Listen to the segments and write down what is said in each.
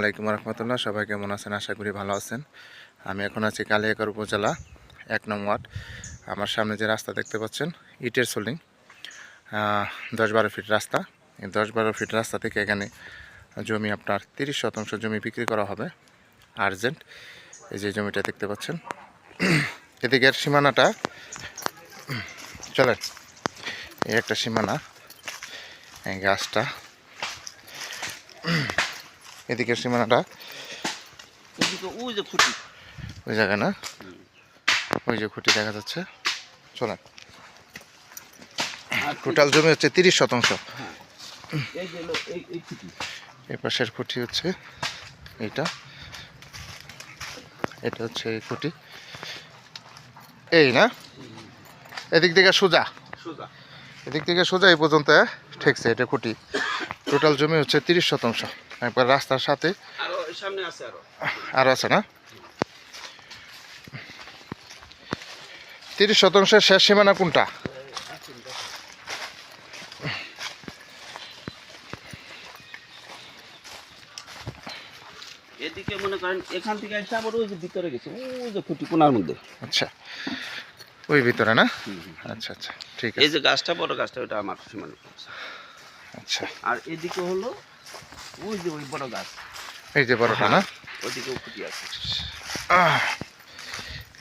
আলাইকুম রহমতুল্লাহ, সবাই কেমন আছেন? আশা করি ভালো আছেন। আমি এখন আছি কালিয়াকর উপজেলা, এক নং ওয়ার্ড। আমার সামনে যে রাস্তা দেখতে পাচ্ছেন, ইটের সোলিং। দশ বারো ফিট রাস্তা। এই দশ বারো ফিট রাস্তা থেকে এখানে জমি আপনার তিরিশ শতাংশ জমি বিক্রি করা হবে। আর্জেন্ট, এই যে জমিটা দেখতে পাচ্ছেন। এদিকের সীমানাটা, চলেন, এই একটা সীমানা, এই গাছটা। এদিকের সীমানাটা। ওই যে খুঁটি। ওই জায়গায় না? ওই যে খুঁটি দেখা যাচ্ছে। চলেন। টোটাল জমি হচ্ছে তিরিশ শতাংশ। এই যে হলো এই এই খুঁটি। পাশের খুঁটি হচ্ছে এইটা। এটা হচ্ছে এই খুঁটি। এই না? এদিক থেকে সোজা। সোজা। এদিক থেকে সোজা এই পর্যন্ত ঠেকছে এটা খুঁটি। টোটাল জমি হচ্ছে তিরিশ শতাংশ। একবার রাস্তার সাথে। আরও সামনে আছে আছে না? তিরিশ শতাংশের শেষ সীমানা কোনটা? এদিকে মনে করেন এখান থেকে আবার ওই যে ভিতরে গেছে ওই যে খুঁটি কোনার মধ্যে। আচ্ছা। ওই ভিতরে না? আচ্ছা আচ্ছা ঠিক এই যে গাছটা বড় গাছটা ওটা আমার সীমানা। আচ্ছা। আর এদিকে হলো ওই যে ওই বড় গাছ। এই যে বড়টা না? খুঁটি আছে।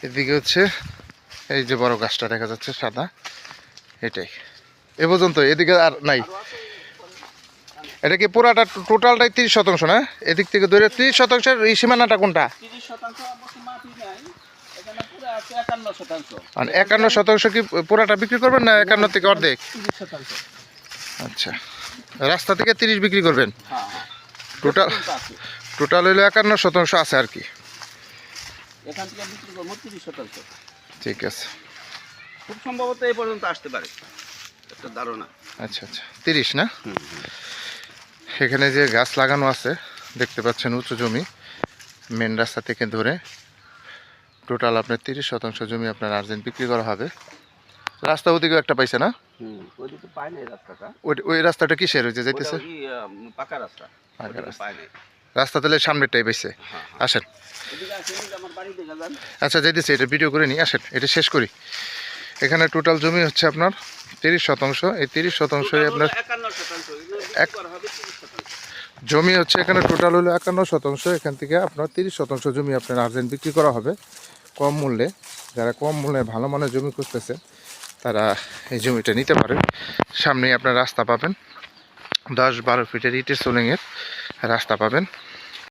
এদিকে হচ্ছে এই যে বড় গাছটা দেখা যাচ্ছে সাদা। এটাই। এ পর্যন্ত এদিকে আর নাই। এটা কি পুরাটা টোটালটাই তিরিশ শতাংশ না? এদিক থেকে ধরে তিরিশ শতাংশের এই সীমানাটা কোনটা? একান্ন শতাংশ। মানে একান্ন শতাংশ কি পুরাটা বিক্রি করবেন না একান্ন থেকে অর্ধেক? আচ্ছা। রাস্তা থেকে তিরিশ বিক্রি করবেন? হ্যাঁ হ্যাঁ। টোটাল। টোটাল হইল একান্ন শতাংশ আছে আর কি। এখান থেকে বিক্রি করব তিরিশ শতাংশ। ঠিক আছে। খুব সম্ভবত এই পর্যন্ত আসতে পারে। একটা ধারণা। আচ্ছা আচ্ছা। তিরিশ না? এখানে যে গাছ লাগানো আছে দেখতে পাচ্ছেন উঁচু জমি মেন রাস্তা থেকে ধরে। টোটাল আপনার তিরিশ শতাংশ জমি আপনার আর্জেন্ট বিক্রি করা হবে। রাস্তা ওদিকেও একটা পাইছে না? ওই ওই রাস্তাটা কিসের হয়েছে আম, পাকা রাস্তা। ওদিকে রাস্তা। রাস্তা তাহলে সামনেরটাই পাইছে হ্যাঁ, আসেন। এদিকে আসেন আচ্ছা যাইতেছে এটা ভিডিও করে নিই আসেন এটা শেষ করি। এখানে টোটাল জমি হচ্ছে আপনার তিরিশ শতাংশ। এই তিরিশ শতাংশই আপনার এক- জমি হচ্ছে এখানে টোটাল হলো একান্ন শতাংশ। এখান থেকে আপনার তিরিশ শতাংশ জমি আপনার আর্জেন্ট বিক্রি করা হবে। কম মূল্যে যারা কম মূল্যে ভালো মানের জমি খুঁজতেছে তারা এই জমিটা নিতে পারেন। সামনেই আপনার রাস্তা পাবেন। দশ বারো ফিটের ইটের সোলিংয়ের রাস্তা পাবেন।